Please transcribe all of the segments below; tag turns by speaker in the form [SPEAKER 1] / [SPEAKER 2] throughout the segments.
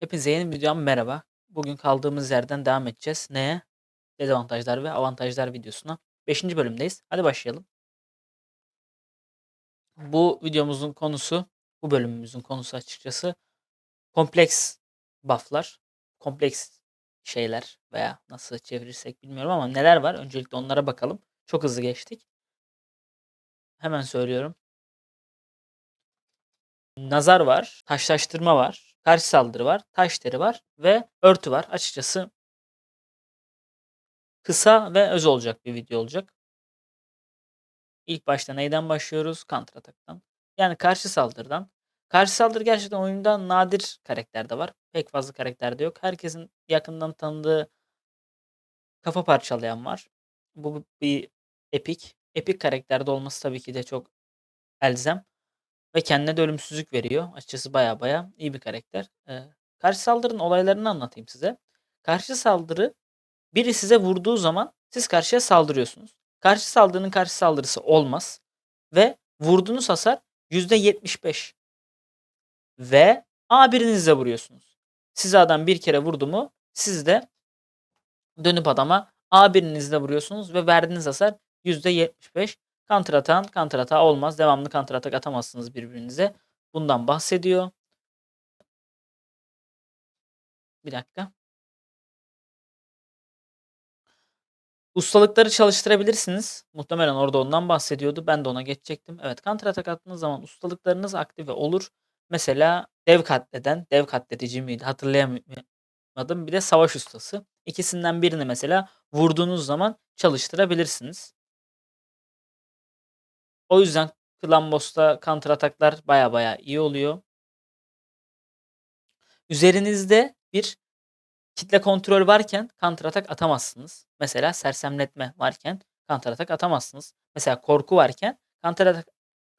[SPEAKER 1] Hepinize yeni bir videodan merhaba. Bugün kaldığımız yerden devam edeceğiz. Neye? Dezavantajlar ve avantajlar videosuna. 5. bölümdeyiz. Hadi başlayalım. Bu videomuzun konusu, bu bölümümüzün konusu açıkçası kompleks buff'lar, kompleks şeyler veya nasıl çevirirsek bilmiyorum ama neler var? Öncelikle onlara bakalım. Çok hızlı geçtik. Hemen söylüyorum. Nazar var, taşlaştırma var, karşı saldırı var, taş deri var ve örtü var. Açıkçası kısa ve öz olacak bir video olacak. İlk başta neyden başlıyoruz? Counter ataktan. Yani karşı saldırıdan. Karşı saldırı gerçekten oyunda nadir karakterde var. Pek fazla karakterde yok. Herkesin yakından tanıdığı kafa parçalayan var. Bu bir epik. Epik karakterde olması tabii ki de çok elzem. Ve kendine de ölümsüzlük veriyor. Açıkçası baya baya iyi bir karakter. Ee, karşı saldırının olaylarını anlatayım size. Karşı saldırı biri size vurduğu zaman siz karşıya saldırıyorsunuz. Karşı saldırının karşı saldırısı olmaz. Ve vurduğunuz hasar %75. Ve A1'inizle vuruyorsunuz. Size adam bir kere vurdu mu siz de dönüp adama A1'inizle vuruyorsunuz ve verdiğiniz hasar %75. Counter atan counter atağı olmaz. Devamlı counter atak atamazsınız birbirinize. Bundan bahsediyor. Bir dakika. Ustalıkları çalıştırabilirsiniz. Muhtemelen orada ondan bahsediyordu. Ben de ona geçecektim. Evet counter atak attığınız zaman ustalıklarınız aktive olur. Mesela dev katleden, dev katledici miydi hatırlayamadım. Bir de savaş ustası. İkisinden birini mesela vurduğunuz zaman çalıştırabilirsiniz. O yüzden Clan Boss'ta counter ataklar baya baya iyi oluyor. Üzerinizde bir kitle kontrol varken counter atak atamazsınız. Mesela sersemletme varken counter atak atamazsınız. Mesela korku varken counter atak,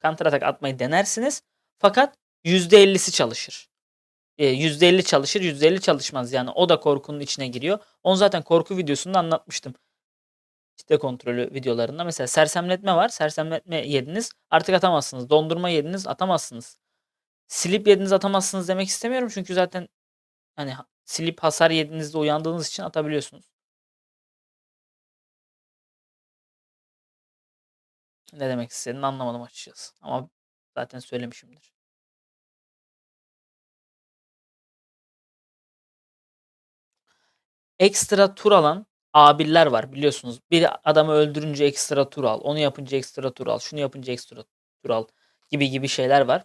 [SPEAKER 1] counter atak atmayı denersiniz. Fakat %50'si çalışır. %50 çalışır, %50 çalışmaz. Yani o da korkunun içine giriyor. Onu zaten korku videosunda anlatmıştım kitle kontrolü videolarında mesela sersemletme var. Sersemletme yediniz artık atamazsınız. Dondurma yediniz atamazsınız. Silip yediniz atamazsınız demek istemiyorum. Çünkü zaten hani silip hasar yediğinizde uyandığınız için atabiliyorsunuz. Ne demek istediğini anlamadım açıkçası. Ama zaten söylemişimdir. Ekstra tur alan A1'ler var biliyorsunuz. Bir adamı öldürünce ekstra tur al. Onu yapınca ekstra tur al. Şunu yapınca ekstra tur al. Gibi gibi şeyler var.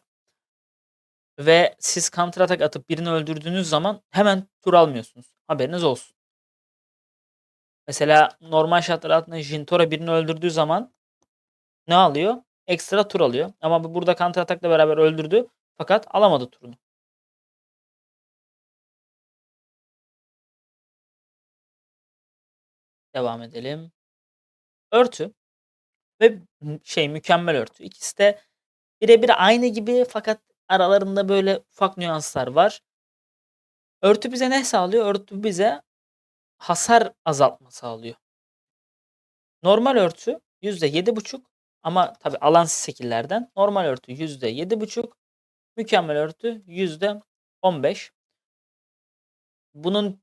[SPEAKER 1] Ve siz counter atak atıp birini öldürdüğünüz zaman hemen tur almıyorsunuz. Haberiniz olsun. Mesela normal şartlar altında Jintora birini öldürdüğü zaman ne alıyor? Ekstra tur alıyor. Ama burada counter atakla beraber öldürdü. Fakat alamadı turunu. Devam edelim. Örtü ve şey mükemmel örtü. İkisi de birebir aynı gibi fakat aralarında böyle ufak nüanslar var. Örtü bize ne sağlıyor? Örtü bize hasar azaltma sağlıyor. Normal örtü %7,5 ama tabi alan şekillerden. Normal örtü %7,5. Mükemmel örtü %15. Bunun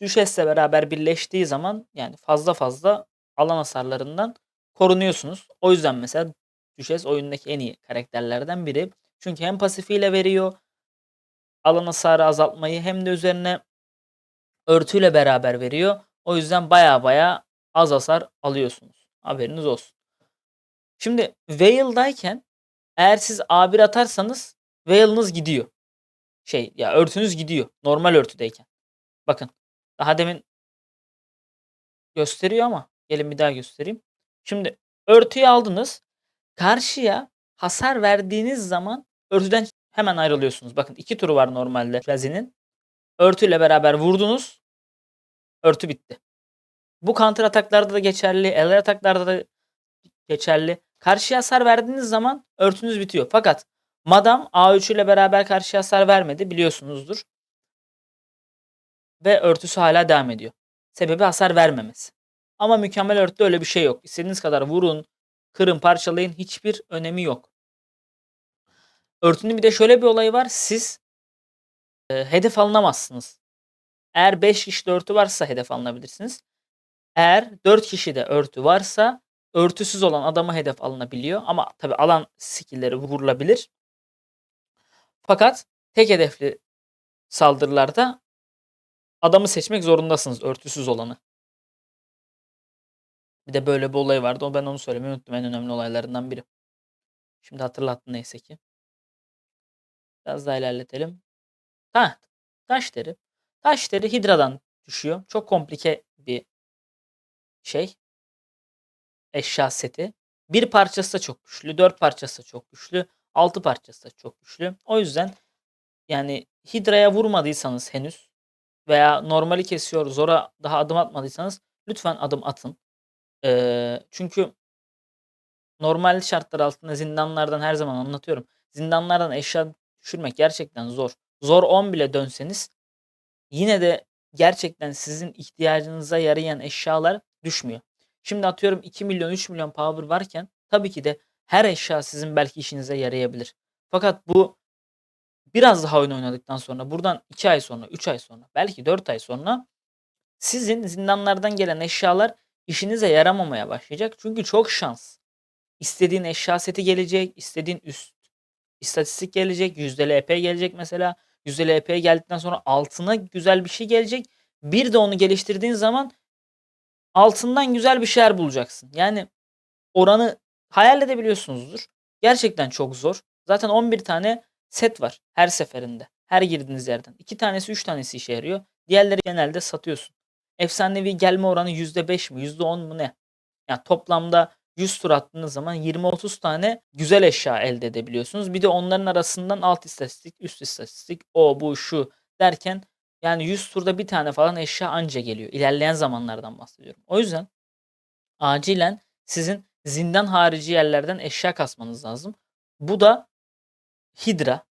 [SPEAKER 1] Düşes'le beraber birleştiği zaman yani fazla fazla alan hasarlarından korunuyorsunuz. O yüzden mesela Düşes oyundaki en iyi karakterlerden biri. Çünkü hem pasifiyle veriyor alan hasarı azaltmayı hem de üzerine örtüyle beraber veriyor. O yüzden baya baya az hasar alıyorsunuz. Haberiniz olsun. Şimdi Veil'dayken eğer siz A1 atarsanız Veil'ınız gidiyor. Şey ya örtünüz gidiyor. Normal örtüdeyken. Bakın daha demin gösteriyor ama gelin bir daha göstereyim. Şimdi örtüyü aldınız. Karşıya hasar verdiğiniz zaman örtüden hemen ayrılıyorsunuz. Bakın iki turu var normalde Razi'nin. Örtüyle beraber vurdunuz. Örtü bitti. Bu counter ataklarda da geçerli. El ataklarda da geçerli. Karşıya hasar verdiğiniz zaman örtünüz bitiyor. Fakat Madam A3 ile beraber karşı hasar vermedi biliyorsunuzdur ve örtüsü hala devam ediyor. Sebebi hasar vermemesi. Ama mükemmel örtüde öyle bir şey yok. İstediğiniz kadar vurun, kırın, parçalayın hiçbir önemi yok. Örtünün bir de şöyle bir olayı var. Siz Eee, hedef alınamazsınız. Eğer 5 kişide örtü varsa hedef alınabilirsiniz. Eğer 4 kişide örtü varsa örtüsüz olan adama hedef alınabiliyor ama tabii alan skill'leri vurulabilir. Fakat tek hedefli saldırılarda adamı seçmek zorundasınız örtüsüz olanı. Bir de böyle bir olay vardı. Ben onu söylemeyi unuttum. En önemli olaylarından biri. Şimdi hatırlattın neyse ki. Biraz daha ilerletelim. Ha, taş deri. Taş deri Hidra'dan düşüyor. Çok komplike bir şey. Eşya seti. Bir parçası da çok güçlü. Dört parçası da çok güçlü. Altı parçası da çok güçlü. O yüzden yani Hidra'ya vurmadıysanız henüz veya normali kesiyor zora daha adım atmadıysanız lütfen adım atın. Ee, çünkü normal şartlar altında zindanlardan her zaman anlatıyorum. Zindanlardan eşya düşürmek gerçekten zor. Zor 10 bile dönseniz yine de gerçekten sizin ihtiyacınıza yarayan eşyalar düşmüyor. Şimdi atıyorum 2 milyon 3 milyon power varken tabii ki de her eşya sizin belki işinize yarayabilir. Fakat bu biraz daha oyun oynadıktan sonra buradan 2 ay sonra 3 ay sonra belki 4 ay sonra sizin zindanlardan gelen eşyalar işinize yaramamaya başlayacak. Çünkü çok şans. İstediğin eşya seti gelecek, istediğin üst istatistik gelecek, yüzdeli EP gelecek mesela. Yüzdeli EP geldikten sonra altına güzel bir şey gelecek. Bir de onu geliştirdiğin zaman altından güzel bir şeyler bulacaksın. Yani oranı hayal edebiliyorsunuzdur. Gerçekten çok zor. Zaten 11 tane set var her seferinde. Her girdiğiniz yerden. 2 tanesi 3 tanesi işe yarıyor. Diğerleri genelde satıyorsun. Efsanevi gelme oranı %5 mi %10 mu ne? Yani toplamda 100 tur attığınız zaman 20-30 tane güzel eşya elde edebiliyorsunuz. Bir de onların arasından alt istatistik, üst istatistik, o bu şu derken yani 100 turda bir tane falan eşya anca geliyor. İlerleyen zamanlardan bahsediyorum. O yüzden acilen sizin zindan harici yerlerden eşya kasmanız lazım. Bu da Hidra,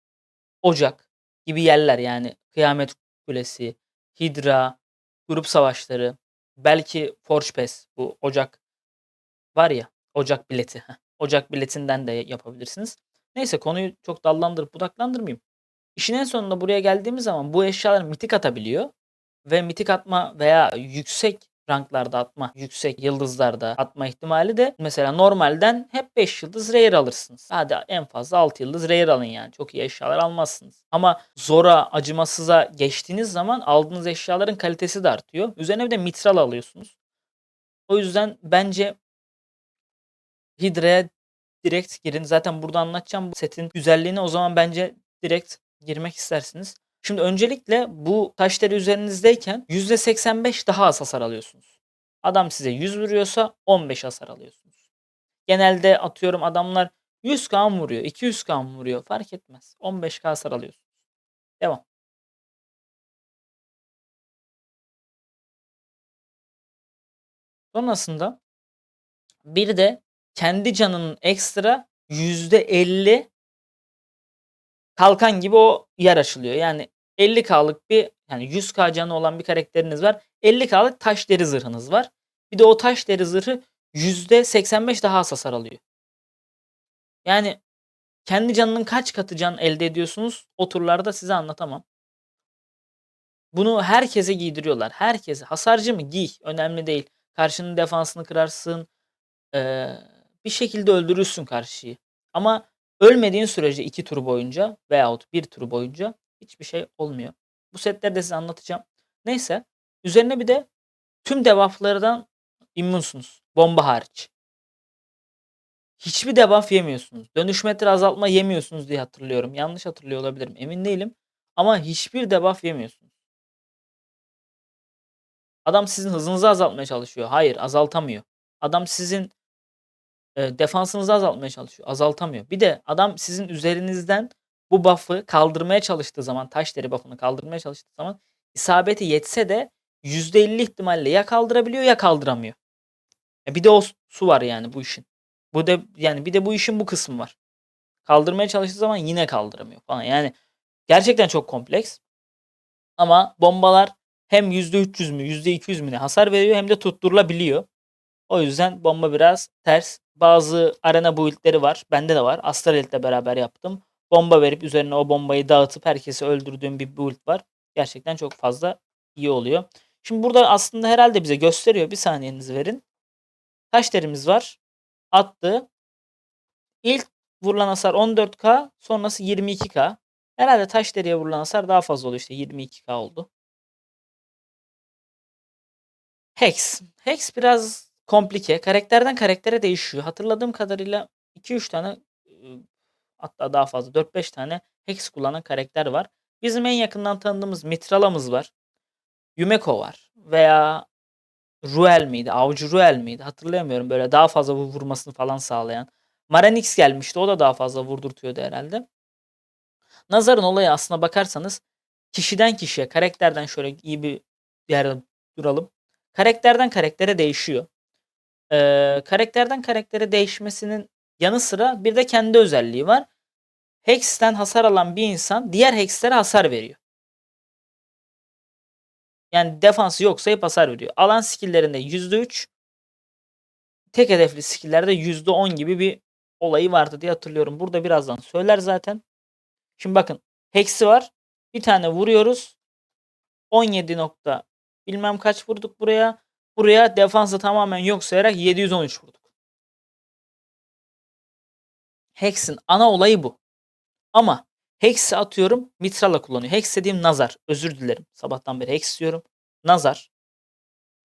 [SPEAKER 1] Ocak gibi yerler yani Kıyamet Kulesi, Hidra, grup savaşları, belki Forge Pass bu Ocak var ya Ocak bileti. Ocak biletinden de yapabilirsiniz. Neyse konuyu çok dallandırıp budaklandırmayayım. İşin en sonunda buraya geldiğimiz zaman bu eşyalar mitik atabiliyor. Ve mitik atma veya yüksek ranklarda atma, yüksek yıldızlarda atma ihtimali de mesela normalden hep 5 yıldız rare alırsınız. Hadi en fazla 6 yıldız rare alın yani. Çok iyi eşyalar almazsınız. Ama zora, acımasıza geçtiğiniz zaman aldığınız eşyaların kalitesi de artıyor. Üzerine bir de mitral alıyorsunuz. O yüzden bence Hidra'ya direkt girin. Zaten burada anlatacağım bu setin güzelliğini. O zaman bence direkt girmek istersiniz. Şimdi öncelikle bu taşları üzerinizdeyken %85 daha az hasar alıyorsunuz. Adam size 100 vuruyorsa 15 hasar alıyorsunuz. Genelde atıyorum adamlar 100k vuruyor, 200k vuruyor fark etmez. 15k hasar alıyorsunuz. Devam. Sonrasında bir de kendi canının ekstra %50 kalkan gibi o yer açılıyor. Yani 50K'lık bir yani 100K canı olan bir karakteriniz var. 50K'lık taş deri zırhınız var. Bir de o taş deri zırhı %85 daha hasar alıyor. Yani kendi canının kaç katı can elde ediyorsunuz o turlarda size anlatamam. Bunu herkese giydiriyorlar. Herkese. Hasarcı mı? Giy. Önemli değil. Karşının defansını kırarsın. Ee, bir şekilde öldürürsün karşıyı. Ama ölmediğin sürece iki tur boyunca veyahut bir tur boyunca hiçbir şey olmuyor. Bu setleri de size anlatacağım. Neyse. Üzerine bir de tüm debufflardan immunsunuz. Bomba hariç. Hiçbir debuff yemiyorsunuz. Dönüş metre azaltma yemiyorsunuz diye hatırlıyorum. Yanlış hatırlıyor olabilirim. Emin değilim. Ama hiçbir debuff yemiyorsunuz. Adam sizin hızınızı azaltmaya çalışıyor. Hayır azaltamıyor. Adam sizin e, defansınızı azaltmaya çalışıyor. Azaltamıyor. Bir de adam sizin üzerinizden bu buff'ı kaldırmaya çalıştığı zaman taş deri buff'ını kaldırmaya çalıştığı zaman isabeti yetse de %50 ihtimalle ya kaldırabiliyor ya kaldıramıyor. E bir de o su var yani bu işin. Bu da yani bir de bu işin bu kısmı var. Kaldırmaya çalıştığı zaman yine kaldıramıyor falan. Yani gerçekten çok kompleks. Ama bombalar hem %300 mü %200 mü ne hasar veriyor hem de tutturulabiliyor. O yüzden bomba biraz ters. Bazı arena build'leri var. Bende de var. Astralit'le beraber yaptım. Bomba verip üzerine o bombayı dağıtıp herkesi öldürdüğün bir build var. Gerçekten çok fazla iyi oluyor. Şimdi burada aslında herhalde bize gösteriyor. Bir saniyenizi verin. Kaç derimiz var? Attı. İlk vurulan hasar 14k, sonrası 22k. Herhalde taş deriye vurulan hasar daha fazla oluyor işte 22k oldu. Hex. Hex biraz komplike. Karakterden karaktere değişiyor. Hatırladığım kadarıyla 2-3 tane hatta daha fazla 4-5 tane Hex kullanan karakter var. Bizim en yakından tanıdığımız Mitrala'mız var. Yumeko var. Veya Ruel miydi? Avcı Ruel miydi? Hatırlayamıyorum. Böyle daha fazla vurmasını falan sağlayan. Maranix gelmişti. O da daha fazla vurdurtuyordu herhalde. Nazar'ın olayı aslına bakarsanız kişiden kişiye, karakterden şöyle iyi bir yerde duralım. Karakterden karaktere değişiyor. Ee, karakterden karaktere değişmesinin yanı sıra bir de kendi özelliği var. Hex'ten hasar alan bir insan diğer Hex'lere hasar veriyor. Yani defansı yoksa hep hasar veriyor. Alan skill'lerinde %3 tek hedefli skill'lerde %10 gibi bir olayı vardı diye hatırlıyorum. Burada birazdan söyler zaten. Şimdi bakın Hex'i var. Bir tane vuruyoruz. 17 nokta bilmem kaç vurduk buraya. Buraya defansı tamamen yok sayarak 713 vurduk. Hex'in ana olayı bu. Ama Hex'i atıyorum Mitral'a kullanıyor. Hex dediğim nazar. Özür dilerim. Sabahtan beri Hex diyorum. Nazar.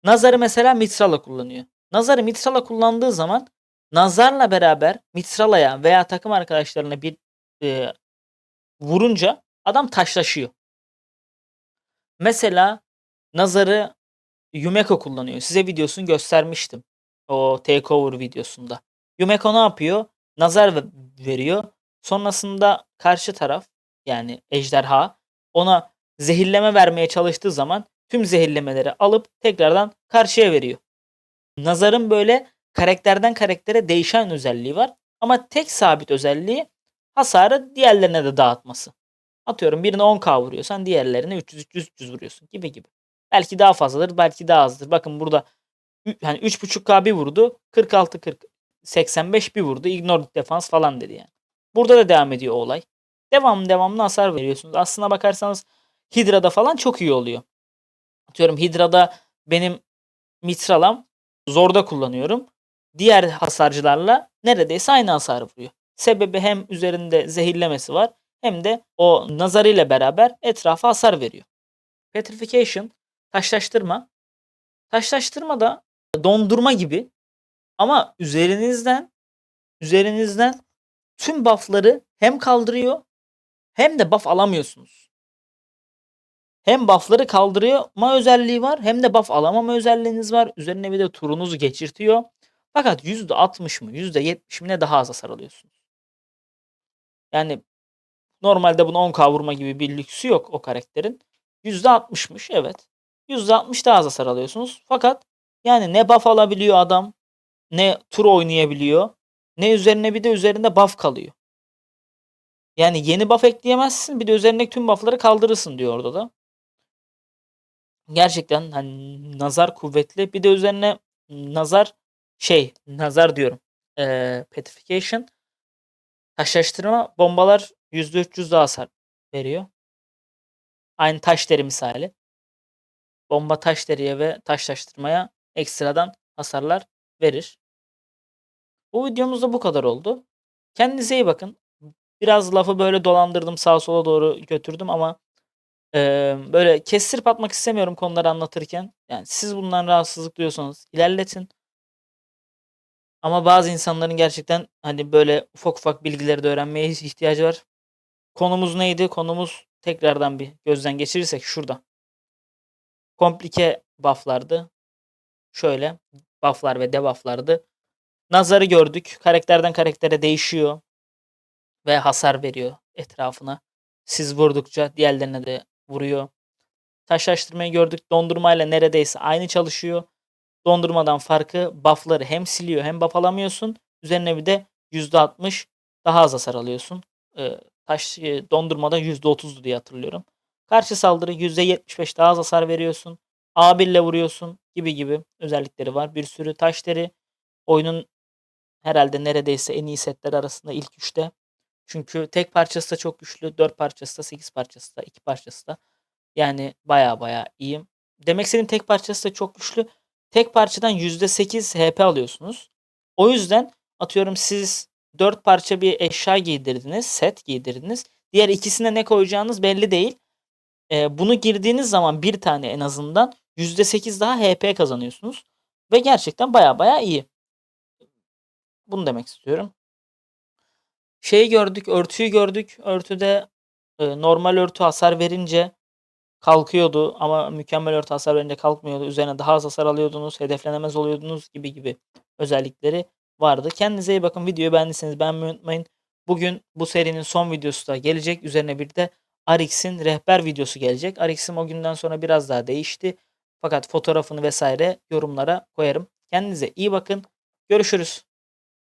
[SPEAKER 1] Nazarı mesela Mitral'a kullanıyor. Nazarı Mitral'a kullandığı zaman Nazar'la beraber Mitrala'ya veya takım arkadaşlarına bir e, vurunca adam taşlaşıyor. Mesela Nazar'ı Yumeko kullanıyor. Size videosunu göstermiştim. O takeover videosunda. Yumeko ne yapıyor? Nazar veriyor. Sonrasında karşı taraf yani ejderha ona zehirleme vermeye çalıştığı zaman tüm zehirlemeleri alıp tekrardan karşıya veriyor. Nazarın böyle karakterden karaktere değişen özelliği var. Ama tek sabit özelliği hasarı diğerlerine de dağıtması. Atıyorum birine 10k vuruyorsan diğerlerine 300-300 vuruyorsun gibi gibi. Belki daha fazladır belki daha azdır. Bakın burada hani 3.5k bir vurdu. 46 40 85 bir vurdu. Ignore defans falan dedi yani. Burada da devam ediyor olay. Devam devamlı hasar veriyorsunuz. Aslına bakarsanız Hydra'da falan çok iyi oluyor. Atıyorum Hydra'da benim Mitralam Zorda kullanıyorum. Diğer hasarcılarla neredeyse aynı hasarı vuruyor. Sebebi hem üzerinde zehirlemesi var hem de o nazarıyla beraber etrafa hasar veriyor. Petrification, taşlaştırma. Taşlaştırma da dondurma gibi ama üzerinizden üzerinizden tüm buff'ları hem kaldırıyor hem de buff alamıyorsunuz. Hem buff'ları kaldırıyor ma özelliği var hem de buff alamama özelliğiniz var. Üzerine bir de turunuzu geçirtiyor. Fakat %60 mı %70 mi ne daha az hasar alıyorsunuz. Yani normalde bunu 10k vurma gibi bir lüksü yok o karakterin. %60'mış evet. %60 daha az hasar alıyorsunuz. Fakat yani ne buff alabiliyor adam ne tur oynayabiliyor ne üzerine bir de üzerinde buff kalıyor. Yani yeni buff ekleyemezsin bir de üzerindeki tüm buff'ları kaldırırsın diyor orada da. Gerçekten hani nazar kuvvetli. Bir de üzerine nazar şey nazar diyorum. Ee, petrification taşlaştırma bombalar %300 daha hasar veriyor. Aynı taş deri misali. Bomba taş deriye ve taşlaştırmaya ekstradan hasarlar verir. Bu videomuz da bu kadar oldu. Kendinize iyi bakın. Biraz lafı böyle dolandırdım sağa sola doğru götürdüm ama e, böyle kestirip atmak istemiyorum konuları anlatırken. Yani siz bundan rahatsızlık duyuyorsanız ilerletin. Ama bazı insanların gerçekten hani böyle ufak ufak bilgileri de öğrenmeye ihtiyacı var. Konumuz neydi? Konumuz tekrardan bir gözden geçirirsek şurada. Komplike bufflardı. Şöyle bufflar ve debufflardı. Nazarı gördük. Karakterden karaktere değişiyor. Ve hasar veriyor etrafına. Siz vurdukça diğerlerine de vuruyor. Taşlaştırmayı gördük. Dondurmayla neredeyse aynı çalışıyor. Dondurmadan farkı buff'ları hem siliyor hem buff alamıyorsun. Üzerine bir de %60 daha az hasar alıyorsun. Ee, taş e, dondurmada %30'du diye hatırlıyorum. Karşı saldırı %75 daha az hasar veriyorsun. A1 ile vuruyorsun gibi gibi özellikleri var. Bir sürü taş deri oyunun herhalde neredeyse en iyi setler arasında ilk üçte. Çünkü tek parçası da çok güçlü. 4 parçası da 8 parçası da 2 parçası da. Yani baya baya iyiyim. Demek istediğim tek parçası da çok güçlü. Tek parçadan %8 HP alıyorsunuz. O yüzden atıyorum siz 4 parça bir eşya giydirdiniz, set giydirdiniz. Diğer ikisine ne koyacağınız belli değil. Ee, bunu girdiğiniz zaman bir tane en azından %8 daha HP kazanıyorsunuz. Ve gerçekten baya baya iyi. Bunu demek istiyorum. Şeyi gördük, örtüyü gördük. Örtüde e, normal örtü hasar verince kalkıyordu ama mükemmel örtü hasar verince kalkmıyordu. Üzerine daha az hasar alıyordunuz, hedeflenemez oluyordunuz gibi gibi özellikleri vardı. Kendinize iyi bakın. Videoyu beğendiyseniz beğenmeyi unutmayın. Bugün bu serinin son videosu da gelecek. Üzerine bir de Arix'in rehber videosu gelecek. Arix'im o günden sonra biraz daha değişti. Fakat fotoğrafını vesaire yorumlara koyarım. Kendinize iyi bakın. Görüşürüz.